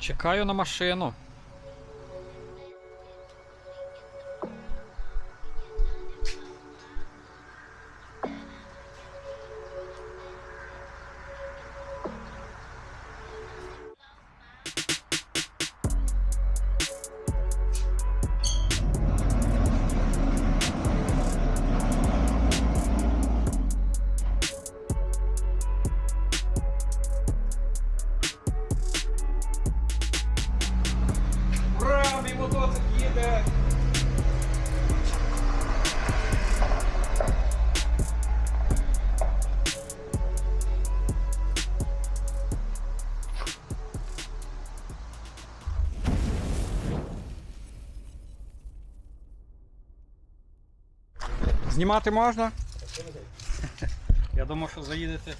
Чекаю на машину. Мотоцикл їде! Знімати можна? Я думав, що заїдете.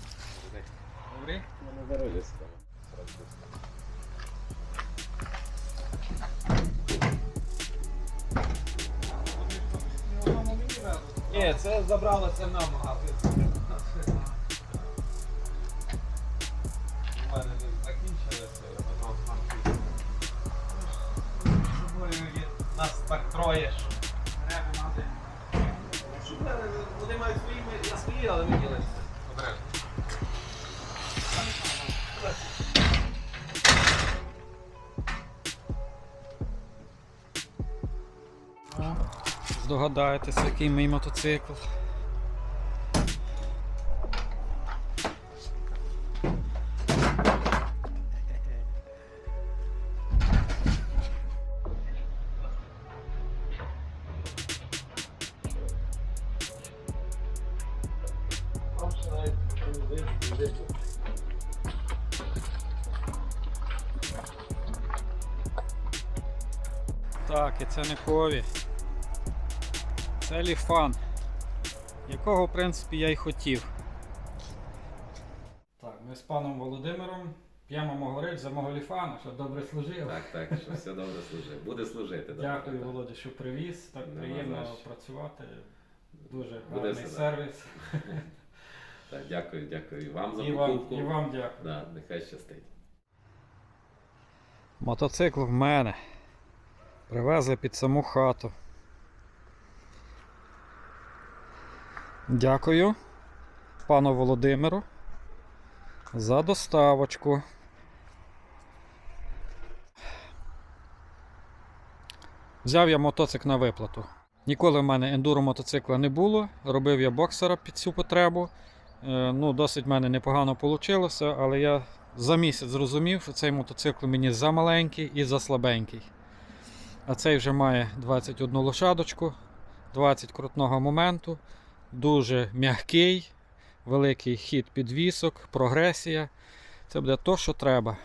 Добрий? На дорозі Ні, це забралося нам, а ви. У мене не закінчилося, воно там. Нас так троє. що Треба мати. Вони мають свої, я свої, але ми Здогадаєтесь, який мій мотоцикл. Так, і це не кові. Це ліфан, якого в принципі я й хотів. Так, ми з паном Володимиром п'ємо могорич за мого ліфана, що добре служив. Так, так, що все добре служить. Буде служити. добре, Дякую, так. Володя, що привіз. Так Нема приємно за працювати. Дуже Буде гарний все сервіс. Так, дякую, дякую і вам за І вам, і вам дякую. Да, нехай щастить. Мотоцикл в мене. Привезли під саму хату. Дякую пану Володимиру за доставочку. Взяв я мотоцикл на виплату. Ніколи в мене ендуро мотоцикла не було. Робив я боксера під цю потребу. Е, Ну, досить в мене непогано вийшло, але я за місяць зрозумів, що цей мотоцикл мені замаленький і заслабенький. А цей вже має 21 лошадочку, 20 крутного моменту, дуже м'який, великий хід підвісок, прогресія. Це буде то, що треба.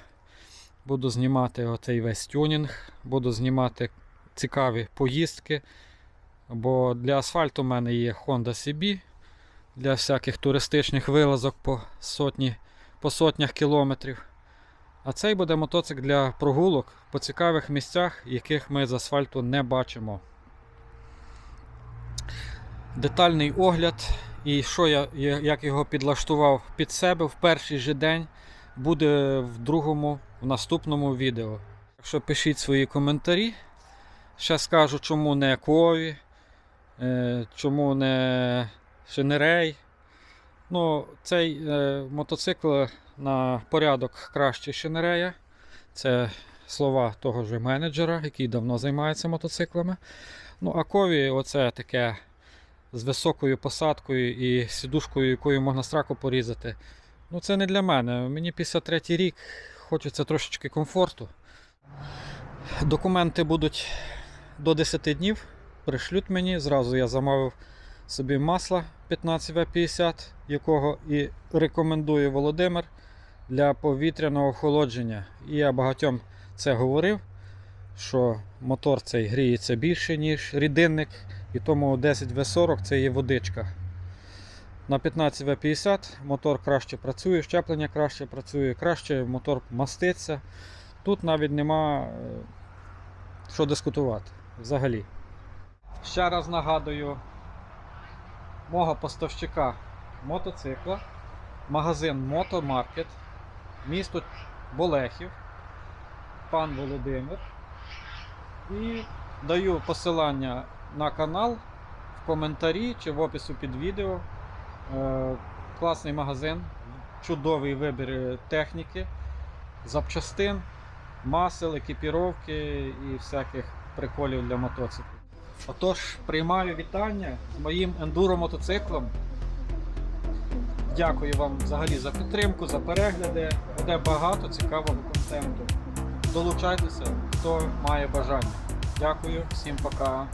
Буду знімати оцей весь тюнінг, буду знімати цікаві поїздки. Бо для асфальту в мене є Honda CB для всяких туристичних вилазок по сотні по сотнях кілометрів. А цей буде мотоцикл для прогулок по цікавих місцях, яких ми з асфальту не бачимо. Детальний огляд і що я, як його підлаштував під себе в перший же день, буде в другому, в наступному відео. Так що пишіть свої коментарі. Ще скажу, чому не Кові, е, чому не Шинерей. Ну, цей е, мотоцикл на порядок краще Шинерея. Це слова того ж менеджера, який давно займається мотоциклами. Ну, а Кові оце таке з високою посадкою і сідушкою, якою можна страку порізати. Ну, це не для мене. Мені 53 рік, хочеться трошечки комфорту. Документи будуть до 10 днів. Пришлють мені. Зразу я замовив собі масло 15В50, якого і рекомендує Володимир для повітряного охолодження. І я багатьом це говорив, що мотор цей гріється більше, ніж рідинник, і тому 10В40 це є водичка. На 15В50 мотор краще працює, щеплення краще працює, краще мотор маститься. Тут навіть нема е, що дискутувати взагалі. Ще раз нагадую, мого поставщика мотоцикла, магазин Мотомаркет, місто Болехів. пан Володимир. І даю посилання на канал в коментарі чи в опису під відео. Е, Класний магазин, чудовий вибір е, техніки, запчастин, масел, екіпіровки і всяких приколів для мотоциклів. Отож, приймаю вітання з моїм ендуро мотоциклом. Дякую вам взагалі за підтримку, за перегляди. Буде багато цікавого контенту. Долучайтеся, хто має бажання. Дякую, всім пока.